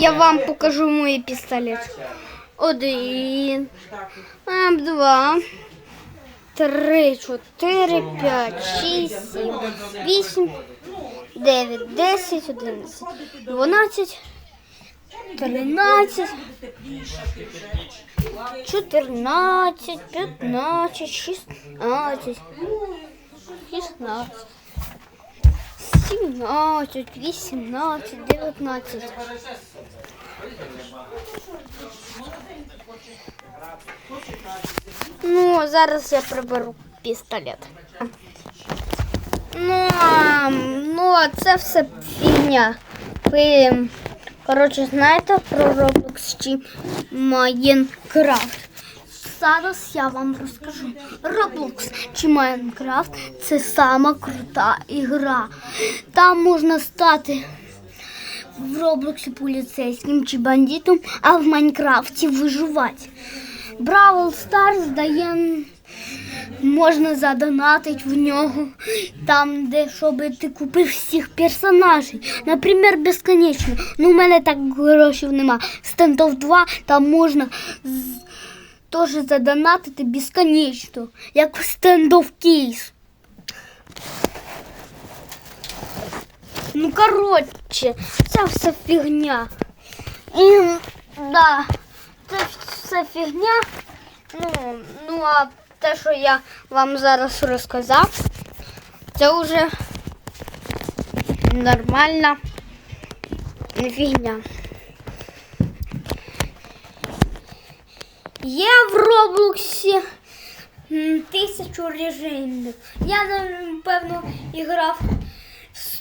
я вам покажу мої пістолети. Один, ем, два, три, чотири, п'ять, шість, сім, вісім, дев'ять, десять, одинадцять, дванадцять, тринадцять, чотирнадцять, п'ятнадцять, шістнадцять, шістнадцять. 17, 18, 19. Ну, зараз я приберу пістолет. Ну, ну, це все фігня. Ви, коротше, знаєте про Roblox чи Майнкрафт? Зараз я вам розкажу. Roblox чи Майнкрафт це сама крута ігра. Там можна стати в Роблоксі поліцейським чи бандитом, а в Майнкрафті виживати. Бравл Старс дає можна задонатити в нього там, де щоб ти купив всіх персонажів. Наприклад, безконечно. Ну, у мене так грошей нема. Стендов 2 там можна теж задонатити безконечно, як в стендов кейс. Ну, коротше, це все фігня. І, да, це все фігня. Ну, ну, а те, що я вам зараз розказав, це вже нормальна фігня. Є в Роблоксі тисячу режимів. Я, напевно, іграв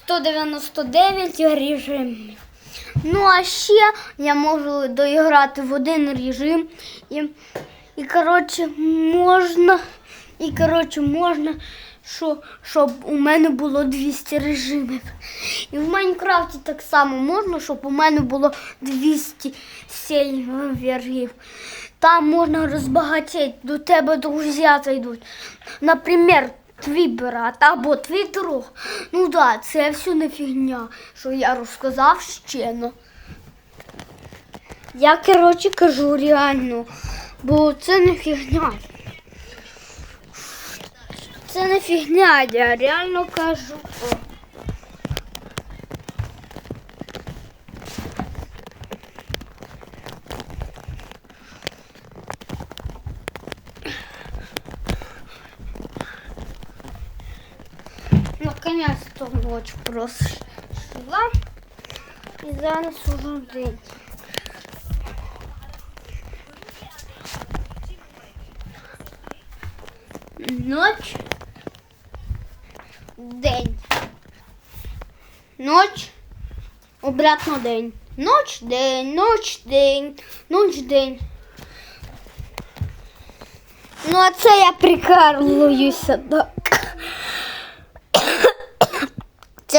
199 режимів. Ну, а ще я можу доіграти в один режим. І, і коротше, можна, і, коротше, можна, що, щоб у мене було 200 режимів. І в Майнкрафті так само можна, щоб у мене було 200 серверів. Там можна розбагатіти, до тебе друзі зайдуть. Наприклад, твій брат або твій друг. Ну да, це все не фігня, що я розказав ще. ну. Я, коротше, кажу реально, бо це не фігня. Це не фігня, я реально кажу. О. Наконец-то ночь прошла. І зараз уже день. Ночь. День. Ночь. Обратно день. Ноч, день, ноч, день, ноч, день. Ну, а це я прикалуюся. Да.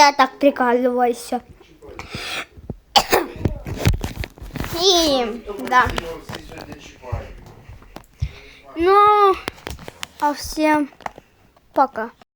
Я так прикалуюся. І, да. Ну, а всем пока.